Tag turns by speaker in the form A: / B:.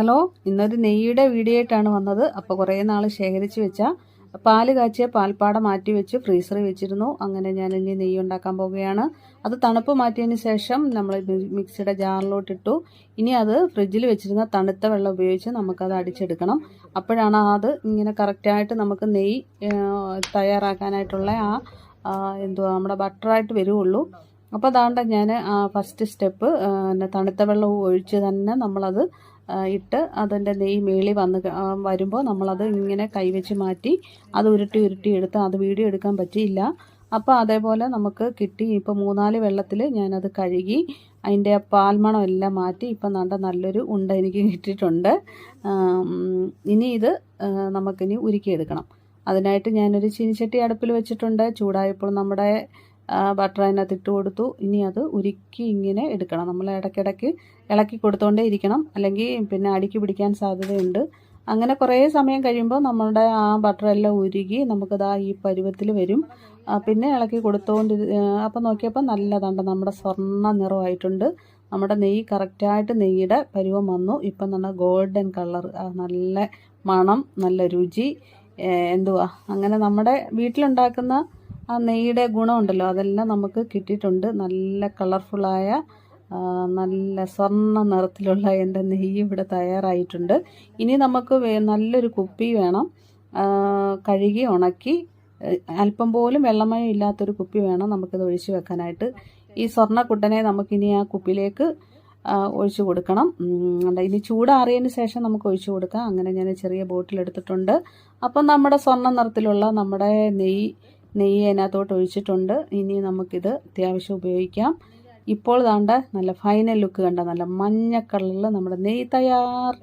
A: Hello ഇന്നൊരു നെയ്യുടെ video ആയിട്ടാണ് വന്നത്. അപ്പോൾ കുറേ നാൾ ശേഖരിച്ച് വെച്ച പാൽ കാച്ചിയ പാൽപ്പാട മാറ്റി വെച്ച് ഫ്രീസറിൽ വെച്ചിരുന്നു. അങ്ങനെ ഞാൻ ഇനി നെയ്യ് ഉണ്ടാക്കാൻ പോവുകയാണ്. അത് തണുപ്പ് മാറ്റിയതിന് ശേഷം നമ്മൾ മിക്സിയുടെ ജാറിലോട്ടിട്ടു ഇനി അത് ഫ്രിഡ്ജിൽ വെച്ചിരുന്ന തണുത്ത വെള്ളം ഉപയോഗിച്ച് നമുക്കത് അടിച്ചെടുക്കണം. അപ്പോഴാണ് അത് ഇങ്ങനെ കറക്റ്റായിട്ട് നമുക്ക് നെയ്യ് തയ്യാറാക്കാനായിട്ടുള്ള ആ എന്തുവാ നമ്മുടെ ബട്ടറായിട്ട് വരുള്ളൂ അപ്പോൾ അതാണ്ട് ഞാൻ ഫസ്റ്റ് സ്റ്റെപ്പ് പിന്നെ തണുത്ത വെള്ളം ഒഴിച്ച് തന്നെ നമ്മളത് ഇട്ട് അതിന്റെ നെയ്യ് മേളി വന്ന് വരുമ്പോൾ നമ്മളത് ഇങ്ങനെ കൈവച്ച് മാറ്റി അത് ഉരുട്ടി ഉരുട്ടി എടുത്ത് അത് വീഡിയോ എടുക്കാൻ പറ്റിയില്ല. അപ്പോൾ അതേപോലെ നമുക്ക് കിട്ടി ഇപ്പോൾ മൂന്നാൽ വെള്ളത്തിൽ ഞാനത് കഴുകി അതിന്റെ പാൽമണം എല്ലാം മാറ്റി ഇപ്പം നല്ല നല്ലൊരു ഉണ്ട എനിക്ക് കിട്ടിയിട്ടുണ്ട്. ഇനി ഇത് നമുക്കിനി ഉരുക്കിയെടുക്കണം. അതിനായിട്ട് ഞാനൊരു ചീനിച്ചട്ടി അടുപ്പിൽ വെച്ചിട്ടുണ്ട്. ചൂടായപ്പോൾ നമ്മുടെ ബട്ടർ അതിനകത്ത് ഇട്ട് കൊടുത്തു. ഇനി അത് ഉരുക്കി ഇങ്ങനെ എടുക്കണം. നമ്മൾ ഇടയ്ക്കിടയ്ക്ക് ഇളക്കി കൊടുത്തുകൊണ്ടേ ഇരിക്കണം. അല്ലെങ്കിൽ പിന്നെ അടിക്ക് പിടിക്കാൻ സാധ്യതയുണ്ട്. അങ്ങനെ കുറേ സമയം കഴിയുമ്പോൾ നമ്മളുടെ ആ ബട്ടർ എല്ലാം ഉരുകി നമുക്കത് ഈ പരുവത്തിൽ വരും. പിന്നെ ഇളക്കി കൊടുത്തുകൊണ്ട് അപ്പം നോക്കിയപ്പോൾ നല്ലതാണ് നമ്മുടെ സ്വർണ നിറമായിട്ടുണ്ട്. നമ്മുടെ നെയ്യ് കറക്റ്റായിട്ട് നെയ്യുടെ പരുവം വന്നു. ഇപ്പം നല്ല ഗോൾഡൻ കളർ നല്ല മണം നല്ല രുചി. എന്തുവാ? അങ്ങനെ നമ്മുടെ വീട്ടിലുണ്ടാക്കുന്ന ആ നെയ്യുടെ ഗുണമുണ്ടല്ലോ അതെല്ലാം നമുക്ക് കിട്ടിയിട്ടുണ്ട്. നല്ല കളർഫുള്ളായ നല്ല സ്വർണ നിറത്തിലുള്ള എന്റെ നെയ്യ് ഇവിടെ തയ്യാറായിട്ടുണ്ട്. ഇനി നമുക്ക് നല്ലൊരു കുപ്പി വേണം. കഴുകി ഉണക്കി അല്പം പോലും വെള്ളമയം ഇല്ലാത്തൊരു കുപ്പി വേണം നമുക്കിത് ഒഴിച്ച് വെക്കാനായിട്ട്. ഈ സ്വർണക്കുട്ടനെ നമുക്കിനി ആ കുപ്പിയിലേക്ക് ഒഴിച്ചു കൊടുക്കണം. അല്ല ഇനി ചൂടാറിയതിന് ശേഷം നമുക്ക് ഒഴിച്ചു കൊടുക്കാം. അങ്ങനെ ഞാൻ ചെറിയ ബോട്ടിൽ എടുത്തിട്ടുണ്ട് അപ്പം നമ്മുടെ സ്വർണ നിറത്തിലുള്ള നമ്മുടെ നെയ്യ് നെയ്യ് അതിനകത്തോട്ട് ഒഴിച്ചിട്ടുണ്ട്. ഇനി നമുക്കിത് അത്യാവശ്യം ഉപയോഗിക്കാം. ഇപ്പോൾ താണ്ട നല്ല ഫൈനൽ ലുക്ക് കണ്ട നല്ല മഞ്ഞ കളറിൽ നമ്മുടെ നെയ്യ് തയ്യാർ.